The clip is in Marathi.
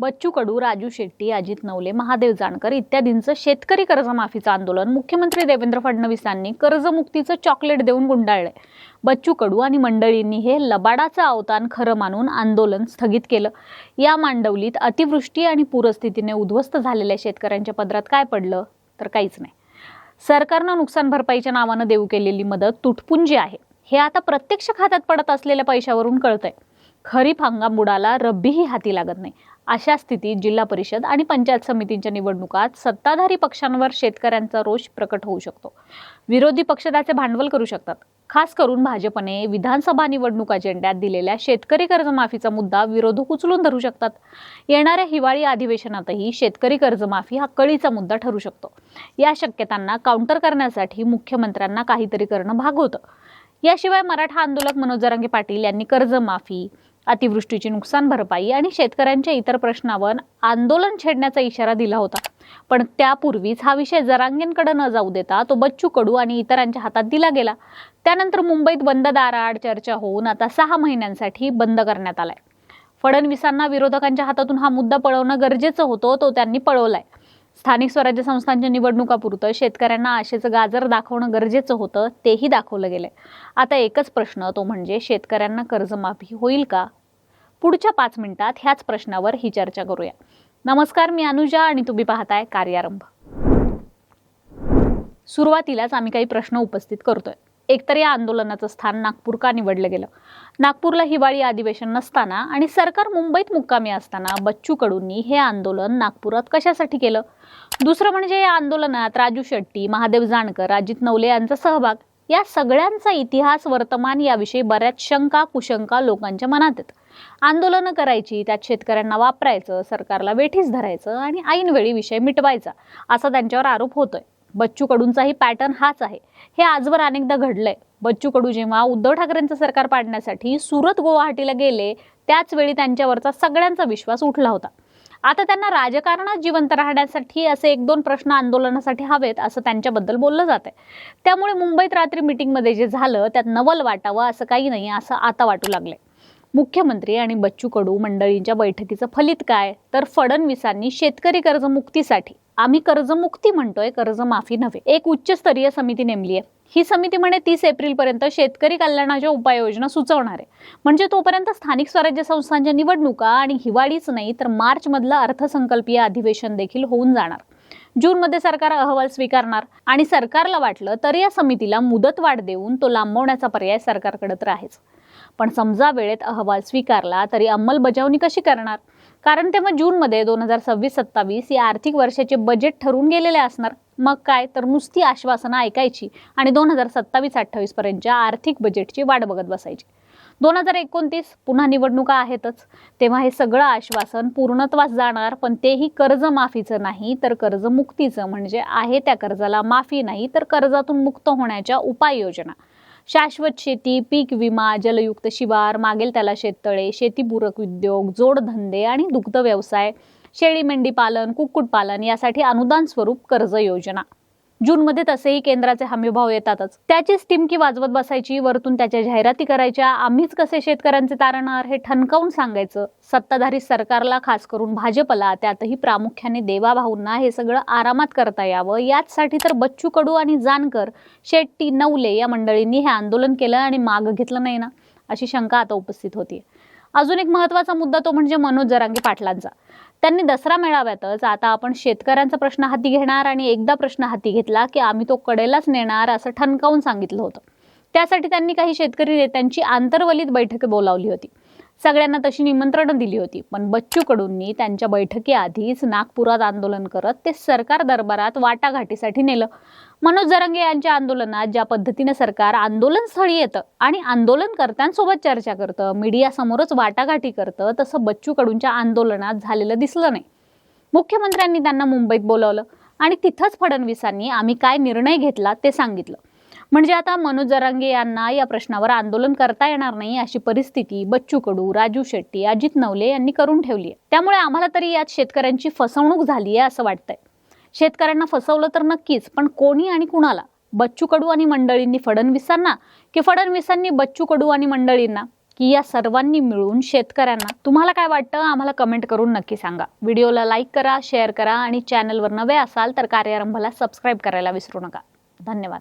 बच्चू कडू राजू शेट्टी अजित नवले महादेव जानकर इत्यादींचं शेतकरी कर्जमाफीचं आंदोलन. मुख्यमंत्री देवेंद्र फडणवीसांनी कर्जमुक्तीचं चॉकलेट देऊन गुंडाळलंय बच्चू कडू आणि मंडळींनी हे लबाडाचं अवतान खरं मानून आंदोलन स्थगित केलं. या मांडवलीत अतिवृष्टी आणि पूरस्थितीने उद्ध्वस्त झालेल्या शेतकऱ्यांच्या पदरात काय पडलं? तर काहीच नाही. सरकारनं नुकसान भरपाईच्या नावानं देऊ केलेली मदत तुटपुंजी आहे. हे आता प्रत्यक्ष खात्यात पडत असलेल्या पैशावरून कळतंय. खरीप हंगाम बुडाला रब्बीही हाती लागत नाही. अशा स्थितीत जिल्हा परिषद आणि पंचायत समितींच्या निवडणुकात सत्ताधारी पक्षांवर शेतकऱ्यांचा रोष प्रकट होऊ शकतो. विरोधी पक्ष त्याचे भांडवल करू शकतात. खास करून भाजपने विधानसभा निवडणूक अजेंड्यात दिलेल्या शेतकरी कर्जमाफीचा मुद्दा विरोधक उचलून धरू शकतात. येणाऱ्या हिवाळी अधिवेशनातही शेतकरी कर्जमाफी हा कळीचा मुद्दा ठरू शकतो. या शक्यतांना काउंटर करण्यासाठी मुख्यमंत्र्यांना काहीतरी करणं भाग होतं. याशिवाय मराठा आंदोलक मनोज जरांगे पाटील यांनी कर्जमाफी अतिवृष्टीची नुकसान भरपाई आणि शेतकऱ्यांच्या इतर प्रश्नावर आंदोलन छेडण्याचा इशारा दिला होता. पण त्यापूर्वीच हा विषय जरांगेंकडे न जाऊ देता तो बच्चू कडू आणि इतरांच्या हातात दिला गेला. त्यानंतर मुंबईत बंद दाराआड चर्चा होऊन आता सहा महिन्यांसाठी बंद करण्यात आलाय. फडणवीसांना विरोधकांच्या हातातून हा मुद्दा पळवणं गरजेचं होतं तो त्यांनी पळवलाय. स्थानिक स्वराज्य संस्थांच्या निवडणुकापुरतं शेतकऱ्यांना आशेचं गाजर दाखवणं गरजेचं होतं तेही दाखवलं गेलंय. आता एकच प्रश्न तो म्हणजे शेतकऱ्यांना कर्जमाफी होईल का? पुढच्या पाच मिनिटात ह्याच प्रश्नावर ही चर्चा करूया. नमस्कार मी अनुजा आणि तुम्ही पाहताय कार्यारंभ. सुरुवातीलाच आम्ही काही प्रश्न उपस्थित करतोय. एकतर या आंदोलनाचं स्थान नागपूर का निवडलं गेलं. नागपूरला हिवाळी अधिवेशन नसताना आणि सरकार मुंबईत मुक्कामी असताना बच्चू कडूंनी हे आंदोलन नागपुरात कशासाठी केलं? दुसरं म्हणजे या आंदोलनात राजू शेट्टी महादेव जानकर अजित नवले यांचा सहभाग या सगळ्यांचा इतिहास वर्तमान याविषयी बऱ्याच शंका कुशंका लोकांच्या मनात आहेत आंदोलनं करायची त्यात शेतकऱ्यांना वापरायचं सरकारला वेठीस धरायचं आणि ऐनवेळी विषय मिटवायचा असा त्यांच्यावर आरोप होतोय. बच्चू कडूंचाही पॅटर्न हाच आहे. हे आजवर अनेकदा घडलंय. बच्चू कडू जेव्हा उद्धव ठाकरेंचं सरकार पाडण्यासाठी सुरत गुवाहाटीला गेले त्याच वेळी त्यांच्यावरचा सगळ्यांचा विश्वास उठला होता. आता त्यांना राजकारणात जिवंत राहण्यासाठी असे एक दोन प्रश्न आंदोलनासाठी हवेत असं त्यांच्याबद्दल बोललं जात आहे त्यामुळे मुंबईत रात्री मिटिंगमध्ये जे झालं त्यात नवल वाटावं असं काही नाही असं आता वाटू लागलंय. मुख्यमंत्री आणि बच्चू कडू मंडळींच्या बैठकीचं फलित काय? तर फडणवीसांनी शेतकरी कर्जमुक्तीसाठी. आम्ही कर्जमुक्ती म्हणतोय कर्जमाफी नव्हे. एक उच्चस्तरीय समिती नेमली आहे ही समिती म्हणे तीस एप्रिलपर्यंत शेतकरी कल्याणाच्या उपाययोजना सुचवणार आहे. म्हणजे तोपर्यंत स्थानिक स्वराज्य संस्थांच्या निवडणुका आणि हिवाळीच नाही तर मार्चमधलं अर्थसंकल्पीय अधिवेशन देखील होऊन जाणार. जूनमध्ये सरकार अहवाल स्वीकारणार आणि सरकारला वाटलं तर या समितीला मुदतवाढ देऊन तो लांबवण्याचा पर्याय सरकारकडे तर आहेच. पण समजा वेळेत अहवाल स्वीकारला तरी अंमलबजावणी कशी करणार? कारण तेव्हा जूनमध्ये दोन हजार सव्वीस सत्तावीस या आर्थिक वर्षाचे बजेट ठरून गेलेले असणार. मग काय? तर नुसती आश्वासनं ऐकायची आणि दोन हजार सत्तावीस अठ्ठावीस पर्यंतच्या आर्थिक बजेटची वाट बघत बसायची. दोन हजार एकोणतीस पुन्हा निवडणुका आहेतच. तेव्हा हे सगळं आश्वासन पूर्णत्वास जाणार पण तेही कर्जमाफीचं नाही तर कर्जमुक्तीचं म्हणजे आहे त्या कर्जाला माफी नाही तर कर्जातून मुक्त होण्याच्या उपाययोजना. शाश्वत शेती पीक विमा जलयुक्त शिवार मागेल त्याला शेततळे शेतीपूरक उद्योग जोडधंदे आणि दुग्ध व्यवसाय शेळी मेंढी पालन कुक्कुटपालन यासाठी अनुदान स्वरूप कर्ज योजना. जूनमध्ये तसेही केंद्राचे हमीभाव येतातच. त्याचीच टिमकी वाजवत बसायची वरतून त्याच्या जाहिराती करायच्या आम्हीच कसे शेतकऱ्यांचे तारणार हे ठणकावून सांगायचं. सत्ताधारी सरकारला खास करून भाजपला त्यातही प्रामुख्याने देवाभाऊंना हे सगळं आरामात करता यावं. याचसाठी तर बच्चू कडू आणि जानकर शेट्टी नवले या मंडळींनी हे आंदोलन केलं आणि माग घेतलं नाही ना अशी शंका आता उपस्थित होती अजून एक महत्त्वाचा मुद्दा तो म्हणजे मनोज जरांगे पाटलांचा. त्यांनी दसरा मेळाव्यातच आता आपण शेतकऱ्यांचा प्रश्न हाती घेणार आणि एकदा प्रश्न हाती घेतला की आम्ही तो कडेलाच नेणार असं ठणकावून सांगितलं होतं. त्यासाठी त्यांनी काही शेतकरी नेत्यांची आंतरवलीत बैठक बोलावली होती. सगळ्यांना तशी निमंत्रणं दिली होती पण बच्चू कडूंनी त्यांच्या बैठकीआधीच नागपुरात आंदोलन करत ते सरकार दरबारात वाटाघाटीसाठी नेलं. मनोज जरंगे यांच्या आंदोलनात ज्या पद्धतीने सरकार आंदोलनस्थळी येतं आणि आंदोलनकर्त्यांसोबत चर्चा करतं मीडियासमोरच वाटाघाटी करतं तसं बच्चू कडूंच्या आंदोलनात झालेलं दिसलं नाही. मुख्यमंत्र्यांनी त्यांना मुंबईत बोलावलं आणि तिथंच फडणवीसांनी आम्ही काय निर्णय घेतला ते सांगितलं. म्हणजे आता मनोज जरांगे यांना या प्रश्नावर आंदोलन करता येणार नाही अशी परिस्थिती बच्चू कडू राजू शेट्टी अजित नवले यांनी करून ठेवली आहे. त्यामुळे आम्हाला तरी यात शेतकऱ्यांची फसवणूक झाली आहे असं वाटतंय. शेतकऱ्यांना फसवलं तर नक्कीच पण कोणी आणि कुणाला? बच्चू कडू आणि मंडळींनी फडणवीसांना? की फडणवीसांनी बच्चू कडू आणि मंडळींना? की या सर्वांनी मिळून शेतकऱ्यांना? तुम्हाला काय वाटतं? आम्हाला कमेंट करून नक्की सांगा. व्हिडिओला लाईक करा शेअर करा आणि चॅनलवर नवे असाल तर कार्यारंभाला सबस्क्राईब करायला विसरू नका. धन्यवाद.